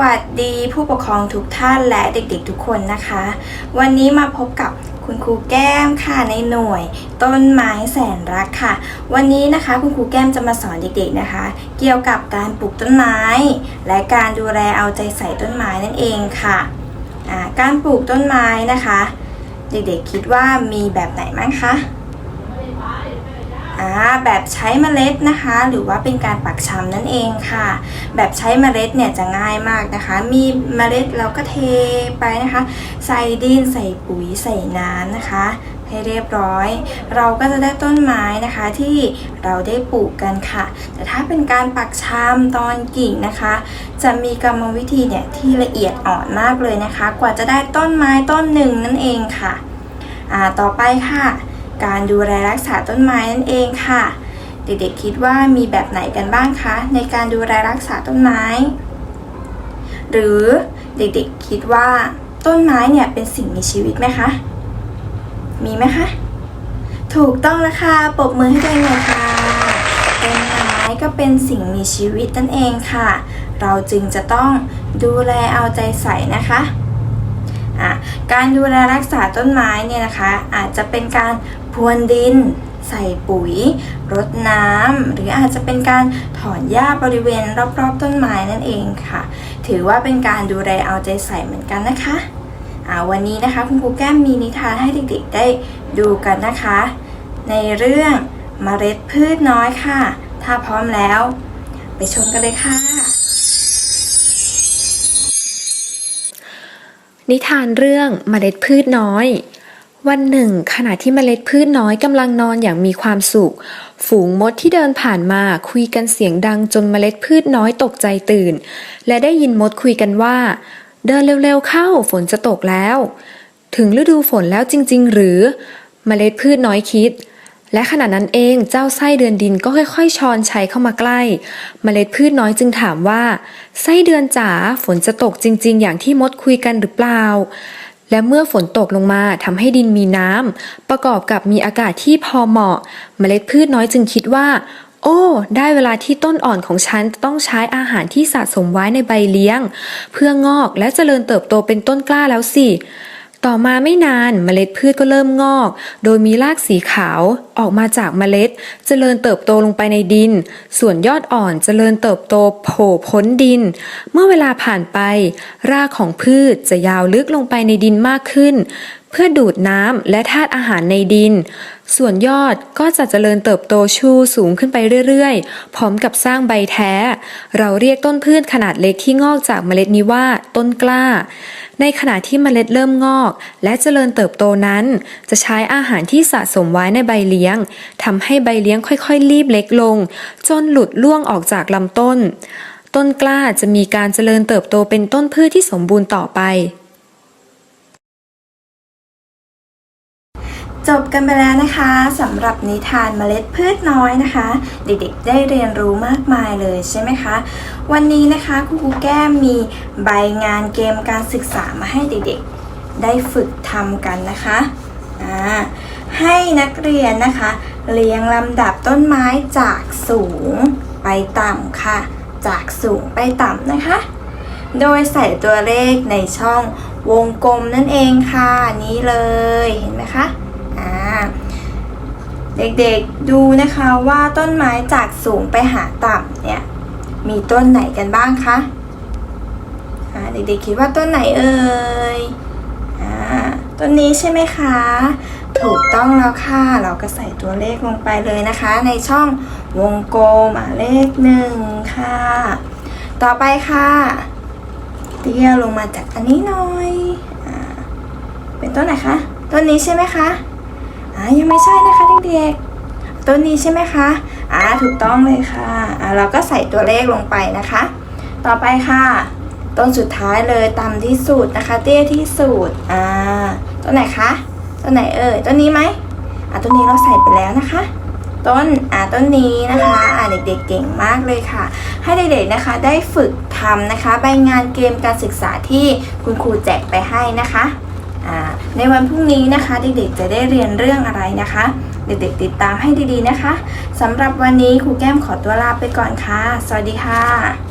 วัสดีผู้ปกครองทุกท่านและเด็กๆทุกคนนะคะ วันนี้มาพบกับคุณครูแก้มค่ะในหน่วย ต้นไม้แสนรักค่ะ วันนี้นะคะคุณครูแก้มจะมาสอนเด็กๆนะคะ เกี่ยวกับการปลูกต้นไม้ และการดูแลเอาใจใส่ต้นไม้นั่นเองค่ะอ่าการปลูกต้นไม้นะคะ เด็กๆคิดว่ามีแบบไหนบ้างคะ อ่าแบบใช้เมล็ดนะคะ หรือว่าเป็นการปักชำนั่นเองค่ะ แบบใช้เมล็ดเนี่ยจะง่ายมากนะคะ มีเมล็ดเราก็เทไปนะคะ ใส่ดินใส่ปุ๋ยใส่น้ำนะคะ ให้เรียบร้อย เราก็จะได้ต้นไม้นะคะที่เราได้ปลูกกันค่ะ แต่ถ้าเป็นการปักชำตอนกิ่งนะคะ จะมีกรรมวิธีเนี่ยที่ละเอียดอ่อนมากเลยนะคะ กว่าจะได้ต้นไม้ต้นหนึ่งนั่นเองค่ะ อ่าต่อไปค่ะ การดูแลรักษาต้นไม้นั่นเองค่ะ เด็กๆคิดว่ามีแบบไหนกันบ้างคะ ในการดูแลรักษาต้นไม้ หรือเด็กๆคิดว่าต้นไม้เนี่ยเป็นสิ่งมีชีวิตไหมคะ มีไหมคะ ถูกต้องแล้วค่ะปรบมือให้ตัวเองหน่อยค่ะต้นไม้ก็เป็นสิ่งมีชีวิตนั่นเองค่ะ เราจึงจะต้องดูแลเอาใจใส่นะคะการดูแลรักษาต้นไม้เนี่ยนะคะ อาจจะเป็นการ พรวนดิน ใส่ปุ๋ย รดน้ำ หรืออาจจะเป็นการถอนหญ้าบริเวณรอบๆต้นไม้นั่นเองค่ะ ถือว่าเป็นการดูแลเอาใจใส่เหมือนกันนะคะวันนี้นะคะคุณครูแก้มมีนิทานให้เด็กๆได้ดูกันนะคะ ในเรื่องเมล็ดพืชน้อยค่ะ ถ้าพร้อมแล้ว ไปชมกันเลยค่ะ นิทานเรื่องเมล็ดพืชน้อย วันหนึ่ง ขณะที่เมล็ดพืชน้อยกำลังนอนอย่างมีความสุข ฝูงมดที่เดินผ่านมาคุยกันเสียงดังจนเมล็ดพืชน้อยตกใจตื่น และได้ยินมดคุยกันว่า เดินเร็วๆเข้าฝนจะตกแล้ว ถึงฤดูฝนแล้วจริง ๆ หรือ เมล็ดพืชน้อยคิด และขณะนั้นเองเจ้าไส้เดือนดินก็ค่อยๆชอนชัยเข้ามาใกล้ เมล็ดพืชน้อยจึงถามว่า ไส้เดือนจ๋าฝนจะตกจริง ๆ อย่างที่มดคุยกันหรือเปล่า และเมื่อฝนตกลงมาทำให้ดินมีน้ำประกอบกับมีอากาศที่พอเหมาะ เมล็ดพืชน้อยจึงคิดว่า โอ้ ได้เวลาที่ต้นอ่อนของฉันจะต้องใช้อาหารที่สะสมไว้ในใบเลี้ยง เพื่องอกและเจริญเติบโตเป็นต้นกล้าแล้วสิต่อมาไม่นานเมล็ดพืชก็เริ่มงอก โดยมีรากสีขาว ออกมาจากเมล็ดจเจริญเติบโตลงไปในดิน ส่วนยอดอ่อนจเจริญเติบโตโผล่พ้นดิน เมื่อเวลาผ่านไป รากของพืชจะยาวลึกลงไปในดินมากขึ้น เพื่อดูดน้ำและธาตุอาหารในดิน ส่วนยอดก็จะเจริญเติบโตชูสูงขึ้นไปเรื่อยๆ พร้อมกับสร้างใบแท้ เราเรียกต้นพืชขนาดเล็กที่งอกจากเมล็ดนี้ว่าต้นกล้า ในขณะที่เมล็ดเริ่มงอก และเจริญเติบโตนั้น จะใช้อาหารที่สะสมไว้ในใบเลี้ยงทำให้ใบเลี้ยงค่อยๆ รีบเล็กลง จนหลุดล่วงออกจากลำต้น ต้นกล้าจะมีการเจริญเติบโตเป็นต้นพืชที่สมบูรณ์ต่อไป จบกันไปแล้วนะคะสำหรับนิทานเมล็ดพืชน้อยนะคะ เด็กๆได้เรียนรู้มากมายเลยใช่ไหมคะ วันนี้นะคะครูครูแก้มมีใบงานเกมการศึกษามาให้เด็กๆ ได้ฝึกทำกันนะคะ ให้นักเรียนนะคะ เรียงลำดับต้นไม้จากสูงไปต่ำค่ะ จากสูงไปต่ำนะคะ โดยใส่ตัวเลขในช่องวงกลมนั่นเองค่ะ นี้เลยเห็นไหมคะอ่าเด็กๆดูนะคะว่าต้นไม้จากสูงไปหาต่ำเนี่ยมีต้นไหนกันบ้างคะเด็กๆคิดว่าต้นไหนเอ่ย ต้นนี้ใช่ไหมคะ ถูกต้องแล้วค่ะ เราก็ใส่ตัวเลขลงไปเลยนะคะ ในช่องวงกลมเลขหนึ่งค่ะ ต่อไปค่ะ เตี้ยลงมาจากอันนี้หน่อยอเป็นต้นไหนคะต้นนี้ใช่ไหมคะอ่ายังไม่ใช่นะคะเด็กๆต้นนี้ใช่ไหมคะอ่าถูกต้องเลยค่ะอ่าเราก็ใส่ตัวเลขลงไปนะคะ ต่อไปค่ะ ต้นสุดท้ายเลยต่ำที่สุดนะคะ เตี้ยที่สุดอ่าต้นไหนคะต้นไหนเอ่ยต้นนี้ไหมอ่าต้นนี้เราใส่ไปแล้วนะคะ ต้นอ่าต้นนี้นะคะอ่าเด็กๆเก่งมากเลยค่ะ ให้เด็กๆนะคะได้ฝึกทำนะคะ ใบงานเกมการศึกษาที่คุณครูแจกไปให้นะคะอ่าในวันพรุ่งนี้นะคะเด็กๆจะได้เรียนเรื่องอะไรนะคะ เด็กๆติดตามให้ดีๆนะคะสำหรับวันนี้ครูแก้มขอตัวลาไปก่อนค่ะ สวัสดีค่ะ